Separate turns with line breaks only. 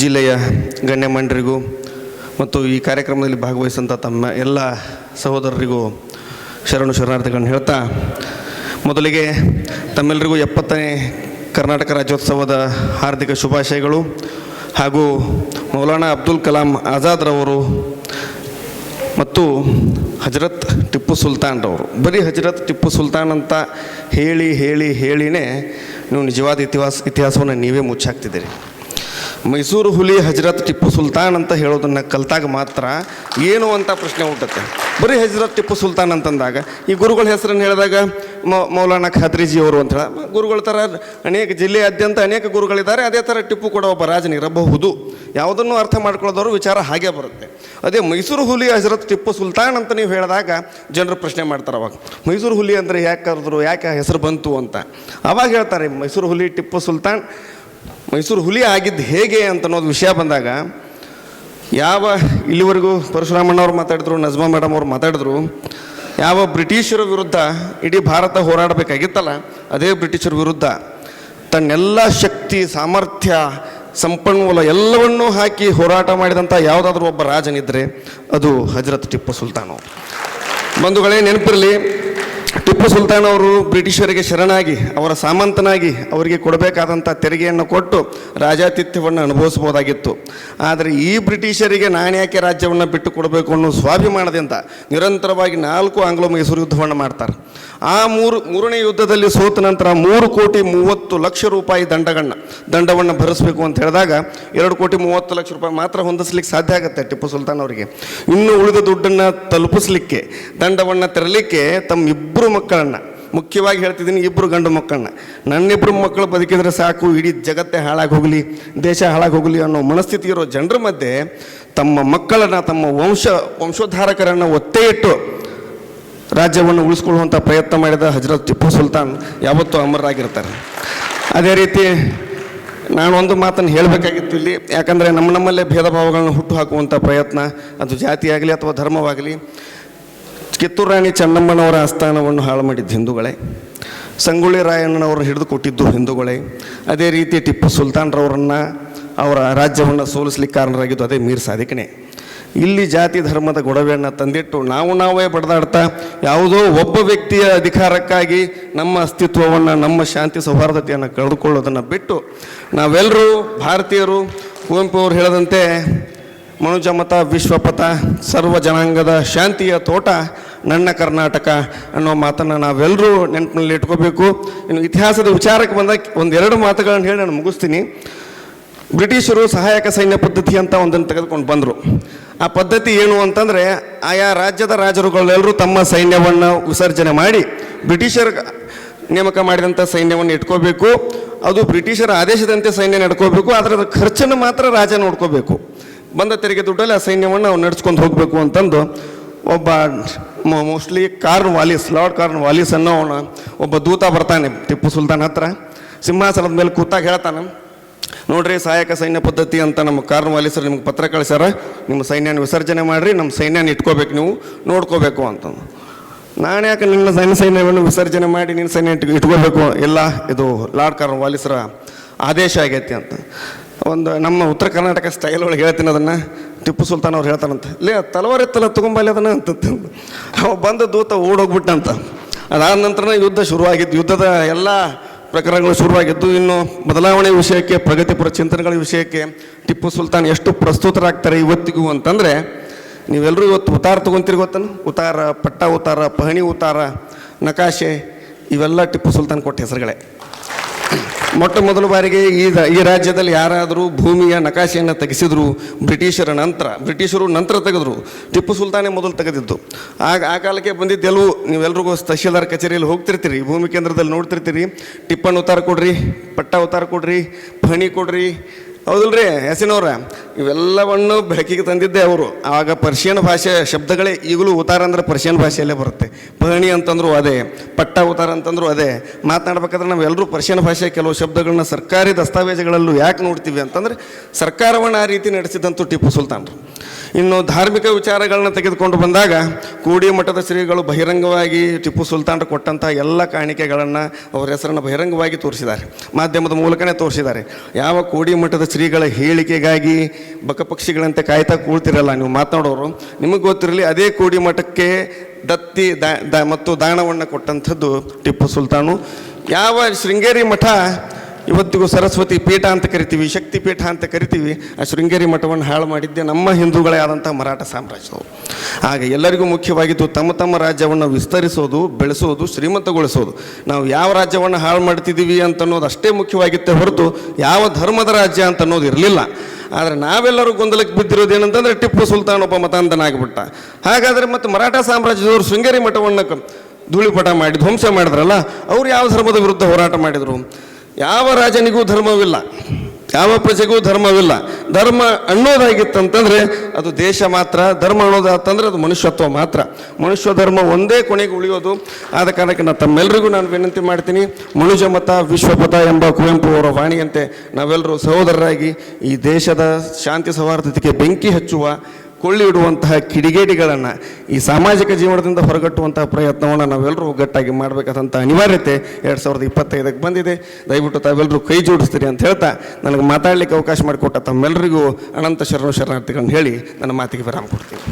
ಜಿಲ್ಲೆಯ ಗಣ್ಯಮಾನ್ಯರಿಗೂ ಮತ್ತು ಈ ಕಾರ್ಯಕ್ರಮದಲ್ಲಿ ಭಾಗವಹಿಸಿದಂಥ ತಮ್ಮ ಎಲ್ಲ ಸಹೋದರರಿಗೂ ಶರಣು ಶರಣಾರ್ಥಿಗಳನ್ನು ಹೇಳ್ತಾ, ಮೊದಲಿಗೆ ತಮ್ಮೆಲ್ಲರಿಗೂ ಎಪ್ಪತ್ತನೇ ಕರ್ನಾಟಕ ರಾಜ್ಯೋತ್ಸವದ ಹಾರ್ದಿಕ ಶುಭಾಶಯಗಳು ಹಾಗೂ ಮೌಲಾನಾ ಅಬ್ದುಲ್ ಕಲಾಂ ಆಜಾದ್ರವರು ಮತ್ತು ಹಜರತ್ ಟಿಪ್ಪು ಸುಲ್ತಾನ್ರವರು ಬರೀ ಹಜರತ್ ಟಿಪ್ಪು ಸುಲ್ತಾನ್ ಅಂತ ಹೇಳಿ ಹೇಳಿ ಹೇಳಿನೇ ನೀವು ನಿಜವಾದ ಇತಿಹಾಸ, ಇತಿಹಾಸವನ್ನು ನೀವೇ ಮುಚ್ಚಾಕ್ತಿದ್ದೀರಿ. ಮೈಸೂರು ಹುಲಿ ಹಜರತ್ ಟಿಪ್ಪು ಸುಲ್ತಾನ್ ಅಂತ ಹೇಳೋದನ್ನು ಕಲ್ತಾಗ ಮಾತ್ರ ಏನು ಅಂತ ಪ್ರಶ್ನೆ ಹುಟ್ಟುತ್ತೆ. ಬರೀ ಹಜರತ್ ಟಿಪ್ಪು ಸುಲ್ತಾನ್ ಅಂತಂದಾಗ, ಈ ಗುರುಗಳ ಹೆಸರನ್ನು ಹೇಳಿದಾಗ ಮೌಲಾನಾ ಖಾದ್ರಿಜಿ ಅವರು ಅಂತ ಹೇಳ ಗುರುಗಳ ಥರ ಅನೇಕ ಜಿಲ್ಲೆಯಾದ್ಯಂತ ಅನೇಕ ಗುರುಗಳಿದ್ದಾರೆ, ಅದೇ ಥರ ಟಿಪ್ಪು ಕೂಡ ಒಬ್ಬ ರಾಜನಿರಬಹುದು. ಯಾವುದನ್ನು ಅರ್ಥ ಮಾಡ್ಕೊಳ್ಳೋದವರು ವಿಚಾರ ಹಾಗೆ ಬರುತ್ತೆ. ಅದೇ ಮೈಸೂರು ಹುಲಿ ಹಜರತ್ ಟಿಪ್ಪು ಸುಲ್ತಾನ್ ಅಂತ ನೀವು ಹೇಳಿದಾಗ ಜನರು ಪ್ರಶ್ನೆ ಮಾಡ್ತಾರೆ ಅವಾಗ, ಮೈಸೂರು ಹುಲಿ ಅಂದರೆ ಯಾಕೆ ಕರೆದ್ರು ಯಾಕೆ ಹೆಸರು ಬಂತು ಅಂತ. ಅವಾಗ ಹೇಳ್ತಾರೆ ಮೈಸೂರು ಹುಲಿ ಟಿಪ್ಪು ಸುಲ್ತಾನ್ ಮೈಸೂರು ಹುಲಿ ಆಗಿದ್ದು ಹೇಗೆ ಅಂತ ಅನ್ನೋದು ವಿಷಯ ಬಂದಾಗ, ಯಾವ ಇಲ್ಲಿವರೆಗೂ ಪರಶುರಾಮಣ್ಣವ್ರು ಮಾತಾಡಿದ್ರು, ನಜ್ಮಾ ಮೇಡಮ್ ಅವ್ರು ಮಾತಾಡಿದ್ರು, ಯಾವ ಬ್ರಿಟಿಷರ ವಿರುದ್ಧ ಇಡೀ ಭಾರತ ಹೋರಾಡಬೇಕಾಗಿತ್ತಲ್ಲ, ಅದೇ ಬ್ರಿಟಿಷರ ವಿರುದ್ಧ ತನ್ನೆಲ್ಲ ಶಕ್ತಿ, ಸಾಮರ್ಥ್ಯ, ಸಂಪನ್ಮೂಲ ಎಲ್ಲವನ್ನೂ ಹಾಕಿ ಹೋರಾಟ ಮಾಡಿದಂಥ ಯಾವುದಾದ್ರೂ ಒಬ್ಬ ರಾಜನಿದ್ದರೆ ಅದು ಹಜರತ್ ಟಿಪ್ಪು ಸುಲ್ತಾನು ಬಂಧುಗಳೇ, ನೆನಪಿರಲಿ ಸುಲ್ತಾನ್ ಅವರು ಬ್ರಿಟಿಷರಿಗೆ ಶರಣಾಗಿ, ಅವರ ಸಾಮಂತನಾಗಿ ಅವರಿಗೆ ಕೊಡಬೇಕಾದಂಥ ತೆರಿಗೆಯನ್ನು ಕೊಟ್ಟು ರಾಜಾತಿಥ್ಯವನ್ನು ಅನುಭವಿಸ್ಬೋದಾಗಿತ್ತು ಆದರೆ ಈ ಬ್ರಿಟಿಷರಿಗೆ ನಾನು ಯಾಕೆ ರಾಜ್ಯವನ್ನು ಬಿಟ್ಟು ಕೊಡಬೇಕು ಅನ್ನೋ ಸ್ವಾಭಿಮಾನದಿಂದ ನಿರಂತರವಾಗಿ ನಾಲ್ಕು ಆಂಗ್ಲ ಮೈಸೂರು ಯುದ್ಧವನ್ನು ಮಾಡ್ತಾರೆ. ಆ ಮೂರು, ಮೂರನೇ ಯುದ್ಧದಲ್ಲಿ ಸೋತ ನಂತರ ಮೂರು ಕೋಟಿ ಮೂವತ್ತು ಲಕ್ಷ ರೂಪಾಯಿ ದಂಡಗಣ್ಣ ದಂಡವನ್ನು ಭರಿಸಬೇಕು ಅಂತ ಹೇಳಿದಾಗ ಎರಡು ಕೋಟಿ ಮೂವತ್ತು ಲಕ್ಷ ರೂಪಾಯಿ ಮಾತ್ರ ಹೊಂದಿಸ್ಲಿಕ್ಕೆ ಸಾಧ್ಯ ಆಗುತ್ತೆ ಟಿಪ್ಪು ಸುಲ್ತಾನ್ ಅವರಿಗೆ. ಇನ್ನು ಉಳಿದ ದುಡ್ಡನ್ನು ತಲುಪಿಸ್ಲಿಕ್ಕೆ, ದಂಡವನ್ನು ತೆರಲಿಕ್ಕೆ ತಮ್ಮ ಇಬ್ಬರು ಮಕ್ಕಳನ್ನು. ಮುಖ್ಯವಾಗಿ ಹೇಳ್ತಿದ್ದೀನಿ ಇಬ್ಬರು ಗಂಡು ಮಕ್ಕಳನ್ನ. ನನ್ನಿಬ್ಬರು ಮಕ್ಕಳು ಬದುಕಿದ್ರೆ ಸಾಕು, ಇಡೀ ಜಗತ್ತೇ ಹಾಳಾಗಿ ಹೋಗಲಿ, ದೇಶ ಹಾಳಾಗಿ ಹೋಗಲಿ ಅನ್ನೋ ಮನಸ್ಥಿತಿ ಇರೋ ಜನರ ಮಧ್ಯೆ ತಮ್ಮ ಮಕ್ಕಳನ್ನು, ತಮ್ಮ ವಂಶ, ವಂಶೋದ್ಧಾರಕರನ್ನು ಒತ್ತೆಯಿಟ್ಟು ಇಟ್ಟು ರಾಜ್ಯವನ್ನು ಉಳಿಸ್ಕೊಳ್ಳುವಂಥ ಪ್ರಯತ್ನ ಮಾಡಿದ ಹಜರತ್ ಟಿಪ್ಪು ಸುಲ್ತಾನ್ ಯಾವತ್ತೂ ಅಮರರಾಗಿರ್ತಾರೆ. ಅದೇ ರೀತಿ ನಾನು ಒಂದು ಮಾತನ್ನು ಹೇಳಬೇಕಾಗಿತ್ತು ಇಲ್ಲಿ. ಯಾಕಂದರೆ ನಮ್ಮ ನಮ್ಮಲ್ಲೇ ಭೇದ ಭಾವಗಳನ್ನು ಹುಟ್ಟು ಹಾಕುವಂಥ ಪ್ರಯತ್ನ, ಅದು ಜಾತಿಯಾಗಲಿ ಅಥವಾ ಧರ್ಮವಾಗಲಿ ಕಿತ್ತೂರು ರಾಣಿ ಚೆನ್ನಮ್ಮನವರ ಆಸ್ಥಾನವನ್ನು ಹಾಳು ಮಾಡಿದ್ದು ಹಿಂದೂಗಳೇ, ಸಂಗೊಳ್ಳಿ ರಾಯಣ್ಣನವರು ಹಿಡಿದು ಕೊಟ್ಟಿದ್ದು ಹಿಂದೂಗಳೇ, ಅದೇ ರೀತಿ ಟಿಪ್ಪು ಸುಲ್ತಾನ್ರವರನ್ನು ಅವರ ರಾಜ್ಯವನ್ನು ಸೋಲಿಸ್ಲಿಕ್ಕೆ ಕಾರಣರಾಗಿದ್ದು ಅದೇ ಮೀರ್ ಸಾಧಿಕನೇ ಇಲ್ಲಿ ಜಾತಿ ಧರ್ಮದ ಗೊಡವೆಯನ್ನು ತಂದಿಟ್ಟು ನಾವು ನಾವೇ ಬಡದಾಡ್ತಾ, ಯಾವುದೋ ಒಬ್ಬ ವ್ಯಕ್ತಿಯ ಅಧಿಕಾರಕ್ಕಾಗಿ ನಮ್ಮ ಅಸ್ತಿತ್ವವನ್ನು, ನಮ್ಮ ಶಾಂತಿ ಸೌಹಾರ್ದತೆಯನ್ನು ಕಳೆದುಕೊಳ್ಳೋದನ್ನು ಬಿಟ್ಟು ನಾವೆಲ್ಲರೂ ಭಾರತೀಯರು, ಕುವೆಂಪು ಅವರು ಹೇಳದಂತೆ ಮನುಜಮತ ವಿಶ್ವಪಥ, ಸರ್ವ ಜನಾಂಗದ ಶಾಂತಿಯ ತೋಟ, ನನ್ನ ಕರ್ನಾಟಕ ಅನ್ನೋ ಮಾತನ್ನು ನಾವೆಲ್ಲರೂ ನೆನಪಿನಲ್ಲಿ ಇಟ್ಕೋಬೇಕು. ಇನ್ನು ಇತಿಹಾಸದ ವಿಚಾರಕ್ಕೆ ಬಂದಾಗ ಒಂದೆರಡು ಮಾತುಗಳನ್ನು ಹೇಳಿ ನಾನು ಮುಗಿಸ್ತೀನಿ. ಬ್ರಿಟಿಷರು ಸಹಾಯಕ ಸೈನ್ಯ ಪದ್ಧತಿ ಅಂತ ಒಂದನ್ನು ತೆಗೆದುಕೊಂಡು ಬಂದರು. ಆ ಪದ್ಧತಿ ಏನು ಅಂತಂದರೆ ಆಯಾ ರಾಜ್ಯದ ರಾಜರುಗಳೆಲ್ಲರೂ ತಮ್ಮ ಸೈನ್ಯವನ್ನು ವಿಸರ್ಜನೆ ಮಾಡಿ ಬ್ರಿಟಿಷರ ನೇಮಕ ಮಾಡಿದಂಥ ಸೈನ್ಯವನ್ನು ಇಟ್ಕೋಬೇಕು. ಅದು ಬ್ರಿಟಿಷರ ಆದೇಶದಂತೆ ಸೈನ್ಯ ನಡ್ಕೋಬೇಕು ಅದರ ಖರ್ಚನ್ನು ಮಾತ್ರ ರಾಜ ನೋಡ್ಕೋಬೇಕು. ಬಂದ ತೆರಿಗೆ ದುಡ್ಡಲ್ಲಿ ಆ ಸೈನ್ಯವನ್ನು ಅವ್ನು ನಡೆಸ್ಕೊಂಡು ಹೋಗಬೇಕು ಅಂತಂದು ಒಬ್ಬ mostly Cornwallis, Lord Cornwallis ಅನ್ನೋ ಅವನ ಒಬ್ಬ ದೂತ ಬರ್ತಾನೆ, ಟಿಪ್ಪು ಸುಲ್ತಾನ್ ಹತ್ರ. ಸಿಂಹಾಸನದ ಮೇಲೆ ಕೂತಾಗ ಹೇಳ್ತಾನೆ, ನೋಡ್ರಿ, ಸಹಾಯಕ ಸೈನ್ಯ ಪದ್ಧತಿ ಅಂತ ನಮ್ಮ ಕಾರ್ನ್ ವಾಲಿಸರು ನಿಮ್ಗೆ ಪತ್ರ ಕಳಿಸ್ಯಾರ. ನಿಮ್ಮ ಸೈನ್ಯನ ವಿಸರ್ಜನೆ ಮಾಡಿರಿ, ನಮ್ಮ ಸೈನ್ಯನ ಇಟ್ಕೋಬೇಕು ನೀವು, ನೋಡ್ಕೋಬೇಕು ಅಂತಂದು. ನಾನು ಯಾಕೆ ನಿನ್ನ ಸೈನ್ಯ, ಸೈನ್ಯವನ್ನು ವಿಸರ್ಜನೆ ಮಾಡಿ ನಿನ್ನ ಸೈನ್ಯ ಇಟ್ಕೋಬೇಕು? ಎಲ್ಲ ಇದು ಲಾರ್ಡ್ ಕಾರ್ನ್ ವಾಲಿಸರ ಆದೇಶ ಆಗೈತಿ ಅಂತ. ಒಂದು ನಮ್ಮ ಉತ್ತರ ಕರ್ನಾಟಕ ಸ್ಟೈಲ್ ಒಳಗೆ ಹೇಳ್ತೀನಿ ಅದನ್ನು. ಟಿಪ್ಪು ಸುಲ್ತಾನ್ ಅವ್ರು ಹೇಳ್ತಾನಂತ ಲೇ, ತಲವಾರ ಎತ್ತಲ ತಗೊಂಬಲ್ಲಿ ಅದನ್ನ ಅಂತ ಅವ ಬಂದ ದೂತ ಓಡೋಗ್ಬಿಟ್ಟಂತ ಅದಾದ ನಂತರ ಯುದ್ಧ ಶುರುವಾಗಿದ್ದು, ಯುದ್ಧದ ಎಲ್ಲ ಪ್ರಕರಣಗಳು ಶುರುವಾಗಿದ್ದು, ಇನ್ನು ಬದಲಾವಣೆ ವಿಷಯಕ್ಕೆ, ಪ್ರಗತಿಪರ ಚಿಂತನೆಗಳ ವಿಷಯಕ್ಕೆ ಟಿಪ್ಪು ಸುಲ್ತಾನ್ ಎಷ್ಟು ಪ್ರಸ್ತುತರಾಗ್ತಾರೆ ಇವತ್ತಿಗೂ ಅಂತಂದರೆ ನೀವೆಲ್ಲರೂ ಇವತ್ತು ಉತಾರ ತೊಗೊಂತೀರಿ ಗೊತ್ತನು? ಉತಾರ ಪಟ್ಟ ಉತಾರ ಪಹಣಿ ಉತಾರ ನಕಾಶೆ, ಇವೆಲ್ಲ ಟಿಪ್ಪು ಸುಲ್ತಾನ್ ಕೊಟ್ಟ ಹೆಸರುಗಳೇ. ಮೊಟ್ಟ ಮೊದಲ ಬಾರಿಗೆ ಈ ಈ ರಾಜ್ಯದಲ್ಲಿ ಯಾರಾದರೂ ಭೂಮಿಯ ನಕಾಶೆಯನ್ನು ತೆಗೆಸಿದ್ರು ಬ್ರಿಟಿಷರ ನಂತರ, ಬ್ರಿಟಿಷರು ನಂತರ ತೆಗೆದ್ರು, ಟಿಪ್ಪು ಸುಲ್ತಾನೇ ಮೊದಲು ತೆಗೆದಿದ್ದು. ಆಗ, ಆ ಕಾಲಕ್ಕೆ ಬಂದಿದ್ದು ಎಲ್ಲವೂ ನೀವೆಲ್ರಿಗೂ ತಹಶೀಲ್ದಾರ್ ಕಚೇರಿಯಲ್ಲಿ ಹೋಗ್ತಿರ್ತೀರಿ, ಭೂಮಿ ಕೇಂದ್ರದಲ್ಲಿ ನೋಡ್ತಿರ್ತೀರಿ. ಟಿಪ್ಪನ್ ಉತ್ತಾರ ಕೊಡ್ರಿ, ಪಟ್ಟ ಉತ್ತಾರ ಕೊಡ್ರಿ, ಫಣಿ ಕೊಡ್ರಿ ಹೌದಲ್ರಿ, ಹೆಸಿನವ್ರ. ಇವೆಲ್ಲವನ್ನು ಬೆಳಕಿಗೆ ತಂದಿದ್ದೆ ಅವರು. ಆಗ ಪರ್ಷಿಯನ್ ಭಾಷೆ ಶಬ್ದಗಳೇ ಈಗಲೂ ಉತಾರ ಅಂದ್ರೆ ಪರ್ಷಿಯನ್ ಭಾಷೆಯಲ್ಲೇ ಬರುತ್ತೆ. ಪಹಣಿ ಅಂತಂದ್ರು ಅದೇ, ಪಟ್ಟ ಉತಾರ ಅಂತಂದ್ರು ಅದೇ. ಮಾತನಾಡ್ಬೇಕಾದ್ರೆ ನಾವೆಲ್ಲರೂ ಪರ್ಷಿಯನ್ ಭಾಷೆ ಕೆಲವು ಶಬ್ದಗಳನ್ನ ಸರ್ಕಾರಿ ದಸ್ತಾವೇಜುಗಳಲ್ಲೂ ಯಾಕೆ ನೋಡ್ತೀವಿ ಅಂತಂದ್ರೆ ಸರ್ಕಾರವನ್ನು ಆ ರೀತಿ ನಡೆಸಿದಂಥ ಟಿಪ್ಪು ಸುಲ್ತಾನ್ರು. ಇನ್ನು ಧಾರ್ಮಿಕ ವಿಚಾರಗಳನ್ನ ತೆಗೆದುಕೊಂಡು ಬಂದಾಗ ಕೂಡಿ ಮಠದ ಶ್ರೀಗಳು ಬಹಿರಂಗವಾಗಿ ಟಿಪ್ಪು ಸುಲ್ತಾನ್ ಕೊಟ್ಟಂತಹ ಎಲ್ಲ ಕಾಣಿಕೆಗಳನ್ನು ಅವರ ಹೆಸರನ್ನು ಬಹಿರಂಗವಾಗಿ ತೋರಿಸಿದ್ದಾರೆ. ಮಾಧ್ಯಮದ ಮೂಲಕನೇ ತೋರಿಸಿದ್ದಾರೆ. ಯಾವ ಕೂಡಿ ಮಠದ ಶ್ರೀಗಳ ಹೇಳಿಕೆಗಾಗಿ ಬಕಪಕ್ಷಿಗಳಂತೆ ಕಾಯ್ತಾ ಕೂಳ್ತಿರಲ್ಲ ನೀವು ಮಾತನಾಡೋರು. ನಿಮಗೆ ಗೊತ್ತಿರಲಿ ಅದೇ ಕೂಡಿ ಮಠಕ್ಕೆ ದತ್ತಿ ದಾ ಮತ್ತು ದಾನವನ್ನು ಕೊಟ್ಟಂಥದ್ದು ಟಿಪ್ಪು ಸುಲ್ತಾನು. ಯಾವ ಶೃಂಗೇರಿ ಮಠ ಇವತ್ತಿಗೂ ಸರಸ್ವತಿ ಪೀಠ ಅಂತ ಕರಿತೀವಿ, ಶಕ್ತಿ ಪೀಠ ಅಂತ ಕರಿತೀವಿ. ಆ ಶೃಂಗೇರಿ ಮಠವನ್ನು ಹಾಳು ಮಾಡಿದ್ದೆ ನಮ್ಮ ಹಿಂದೂಗಳೇ ಆದಂಥ ಮರಾಠ ಸಾಮ್ರಾಜ್ಯವು. ಆಗ ಎಲ್ಲರಿಗೂ ಮುಖ್ಯವಾಗಿತ್ತು ತಮ್ಮ ತಮ್ಮ ರಾಜ್ಯವನ್ನು ವಿಸ್ತರಿಸೋದು, ಬೆಳೆಸೋದು, ಶ್ರೀಮಂತಗೊಳಿಸೋದು. ನಾವು ಯಾವ ರಾಜ್ಯವನ್ನು ಹಾಳು ಮಾಡ್ತಿದ್ದೀವಿ ಅಂತ ಅನ್ನೋದು ಅಷ್ಟೇ ಮುಖ್ಯವಾಗಿತ್ತೆ ಹೊರತು ಯಾವ ಧರ್ಮದ ರಾಜ್ಯ ಅಂತ ಅನ್ನೋದು ಇರಲಿಲ್ಲ. ಆದರೆ ನಾವೆಲ್ಲರೂ ಗೊಂದಲಕ್ಕೆ ಬಿದ್ದಿರೋದು ಏನಂತಂದರೆ ಟಿಪ್ಪು ಸುಲ್ತಾನ್ ಒಬ್ಬ ಮತಾಂಧನಾಗಿಬಿಟ್ಟ ಹಾಗಾದರೆ ಮತ್ತು ಮರಾಠ ಸಾಮ್ರಾಜ್ಯದವರು ಶೃಂಗೇರಿ ಮಠವನ್ನು ಧೂಳಿಪಟ ಮಾಡಿ ಧ್ವಂಸ ಮಾಡಿದ್ರಲ್ಲ, ಅವ್ರು ಯಾವ ಧರ್ಮದ ವಿರುದ್ಧ ಹೋರಾಟ ಮಾಡಿದರು? ಯಾವ ರಾಜನಿಗೂ ಧರ್ಮವಿಲ್ಲ, ಯಾವ ಪ್ರಜೆಗೂ ಧರ್ಮವಿಲ್ಲ. ಧರ್ಮ ಅನ್ನೋದಾಗಿತ್ತಂತಂದರೆ ಅದು ದೇಶ ಮಾತ್ರ, ಧರ್ಮ ಅನ್ನೋದಾತಂದ್ರೆ ಅದು ಮನುಷ್ಯತ್ವ ಮಾತ್ರ. ಮನುಷ್ಯ ಧರ್ಮ ಒಂದೇ ಕೊನೆಗೆ ಉಳಿಯೋದು. ಆದ ಕಾರಣಕ್ಕೆ ನಾನು ತಮ್ಮೆಲ್ಲರಿಗೂ ನಾನು ವಿನಂತಿ ಮಾಡ್ತೀನಿ ಮನುಜ ಮತ ವಿಶ್ವಪಥ ಎಂಬ ಕುವೆಂಪು ಅವರ ವಾಣಿಯಂತೆ ನಾವೆಲ್ಲರೂ ಸಹೋದರರಾಗಿ ಈ ದೇಶದ ಶಾಂತಿ ಸೌಹಾರ್ದತೆಗೆ ಬೆಂಕಿ ಹಚ್ಚುವ ಕೊಳ್ಳಿ ಇಡುವಂತಹ ಕಿಡಿಗೇಡಿಗಳನ್ನು ಈ ಸಾಮಾಜಿಕ ಜೀವನದಿಂದ ಹೊರಗಟ್ಟುವಂತಹ ಪ್ರಯತ್ನವನ್ನು ನಾವೆಲ್ಲರೂ ಒಗ್ಗಟ್ಟಾಗಿ ಮಾಡಬೇಕಾದಂಥ ಅನಿವಾರ್ಯತೆ ಎರಡು ಸಾವಿರದ ಇಪ್ಪತ್ತೈದಕ್ಕೆ ಬಂದಿದೆ. ದಯವಿಟ್ಟು ತಾವೆಲ್ಲರೂ ಕೈ ಜೋಡಿಸ್ತೀರಿ ಅಂತ ಹೇಳ್ತಾ ನನಗೆ ಮಾತಾಡಲಿಕ್ಕೆ ಅವಕಾಶ ಮಾಡಿಕೊಟ್ಟ ತಮ್ಮೆಲ್ಲರಿಗೂ ಅನಂತ ಶರಣು ಶರಣಾರ್ಥಿಗಳನ್ನು ಹೇಳಿ ನನ್ನ ಮಾತಿಗೆ ವಿರಾಮ ಕೊಡ್ತೀನಿ.